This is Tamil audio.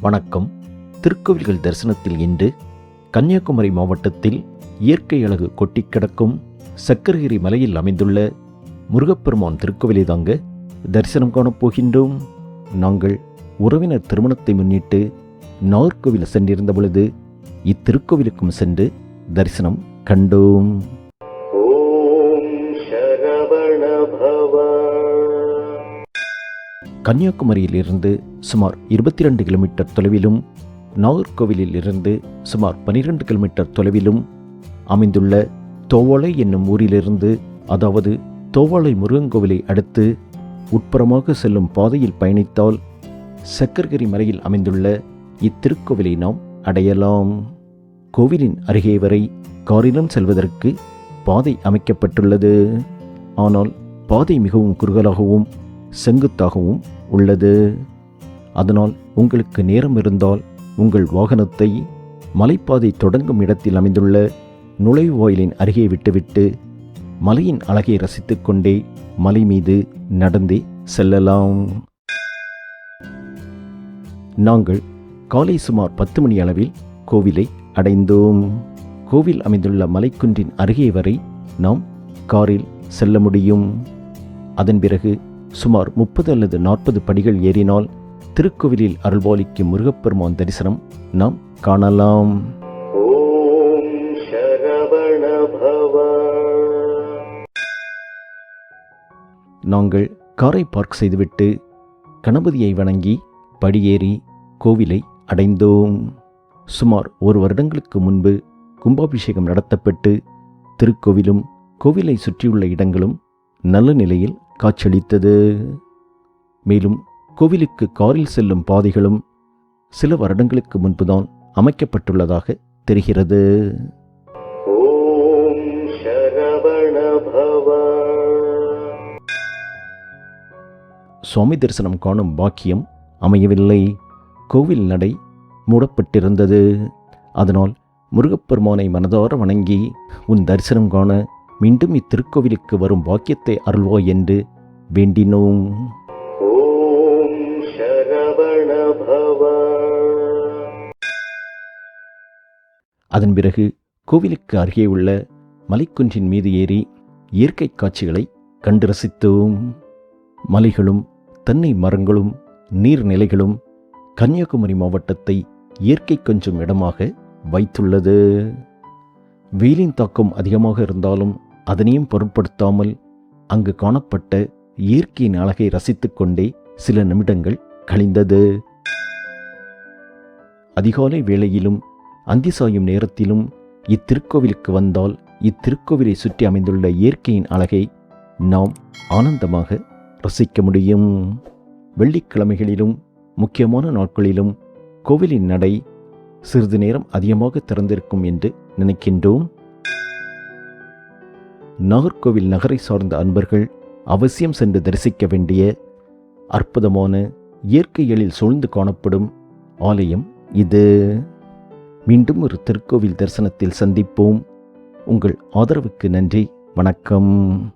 வணக்கம். திருக்கோவில்கள் தரிசனத்தில் இன்று கன்னியாகுமரி மாவட்டத்தில் இயற்கை அழகு கொட்டி கிடக்கும் சக்கரகிரி மலையில் அமைந்துள்ள முருகப்பெருமான் திருக்கோவிலை தாங்க தரிசனம் காணப் போகின்றோம். நாங்கள் உறவினர் திருமணத்தை முன்னிட்டு நாகர்கோவில் சென்றிருந்த பொழுது இத்திருக்கோவிலுக்கும் சென்று தரிசனம் கண்டோம். கன்னியாகுமரியிலிருந்து சுமார் இருபத்தி ரெண்டு கிலோமீட்டர் தொலைவிலும் நாகர்கோவிலில் இருந்து சுமார் 12 கிலோமீட்டர் தொலைவிலும் அமைந்துள்ள தோவாளை என்னும் ஊரிலிருந்து அதாவது தோவாளை முருகன் கோவிலை அடுத்து உட்புறமாக செல்லும் பாதையில் பயணித்தால் சக்கரகிரி மலையில் அமைந்துள்ள இத்திருக்கோவிலை நாம் அடையலாம். கோவிலின் அருகே வரை காரிலும் செல்வதற்கு பாதை அமைக்கப்பட்டுள்ளது. ஆனால் பாதை மிகவும் குறுகலாகவும் செங்குத்தாகவும் உள்ளது. அதனால் உங்களுக்கு நேரம் இருந்தால் உங்கள் வாகனத்தை மலைப்பாதை தொடங்கும் இடத்தில் அமைந்துள்ள நுழைவாயிலின் அருகே விட்டுவிட்டு மலையின் அழகை ரசித்துக்கொண்டே மலை மீது நடந்தே செல்லலாம். நாங்கள் காலை சுமார் பத்து மணி அளவில் கோவிலை அடைந்தோம். கோவில் அமைந்துள்ள மலைக்குன்றின் அருகே வரை நாம் காரில் செல்ல முடியும். அதன் பிறகு சுமார் முப்பது அல்லது நாற்பது படிகள் ஏறினால் திருக்கோவிலில் அருள்பாலிக்கும் முருகப்பெருமான் தரிசனம் நாம் காணலாம். நாங்கள் காரை பார்க் செய்துவிட்டு கணபதியை வணங்கி படியேறி கோவிலை அடைந்தோம். சுமார் ஒரு வருடங்களுக்கு முன்பு கும்பாபிஷேகம் நடத்தப்பட்டு திருக்கோவிலும் கோவிலை சுற்றியுள்ள இடங்களும் நல்ல நிலையில் காட்சியளித்தது. மேலும் கோவிலுக்கு காரில் செல்லும் பாதைகளும் சில வருடங்களுக்கு முன்புதான் அமைக்கப்பட்டுள்ளதாக தெரிகிறது. சுவாமி தரிசனம் காணும் பாக்கியம் அமையவில்லை. கோவில் நடை மூடப்பட்டிருந்தது. அதனால் முருகப்பெருமானை மனதார வணங்கி உன் தரிசனம் காண மீண்டும் இத்திருக்கோவிலுக்கு வரும் வாக்கியத்தை அருள்வோ என்று வேண்டினோம். அதன் பிறகு கோவிலுக்கு அருகே உள்ள மலைக்குன்றின் மீது ஏறி இயற்கை காட்சிகளை கண்டு ரசித்தோம். மலைகளும் தென்னை மரங்களும் நீர்நிலைகளும் கன்னியாகுமரி மாவட்டத்தை இயற்கை கொஞ்சம் இடமாக வைத்துள்ளது. வெயிலின் தாக்கம் அதிகமாக இருந்தாலும் அதனையும் பொருட்படுத்தாமல் அங்கு காணப்பட்ட இயற்கையின் அழகை ரசித்துக்கொண்டே சில நிமிடங்கள் கழிந்தது. அதிகாலை வேளையிலும் அந்தி சாயும் நேரத்திலும் இத்திருக்கோவிலுக்கு வந்தால் இத்திருக்கோவிலை சுற்றி அமைந்துள்ள இயற்கையின் அழகை நாம் ஆனந்தமாக ரசிக்க முடியும். வெள்ளிக்கிழமைகளிலும் முக்கியமான நாட்களிலும் கோவிலின் நடை சிறிது நேரம் அதிகமாக திறந்திருக்கும் என்று நினைக்கின்றோம். நாகர்கோவில் நகரை சார்ந்த அன்பர்கள் அவசியம் சென்று தரிசிக்க வேண்டிய அற்புதமான இயற்கைகளில் சூழ்ந்து காணப்படும் ஆலயம் இது. மீண்டும் ஒரு திருக்கோவில் தரிசனத்தில் சந்திப்போம். உங்கள் ஆதரவுக்கு நன்றி. வணக்கம்.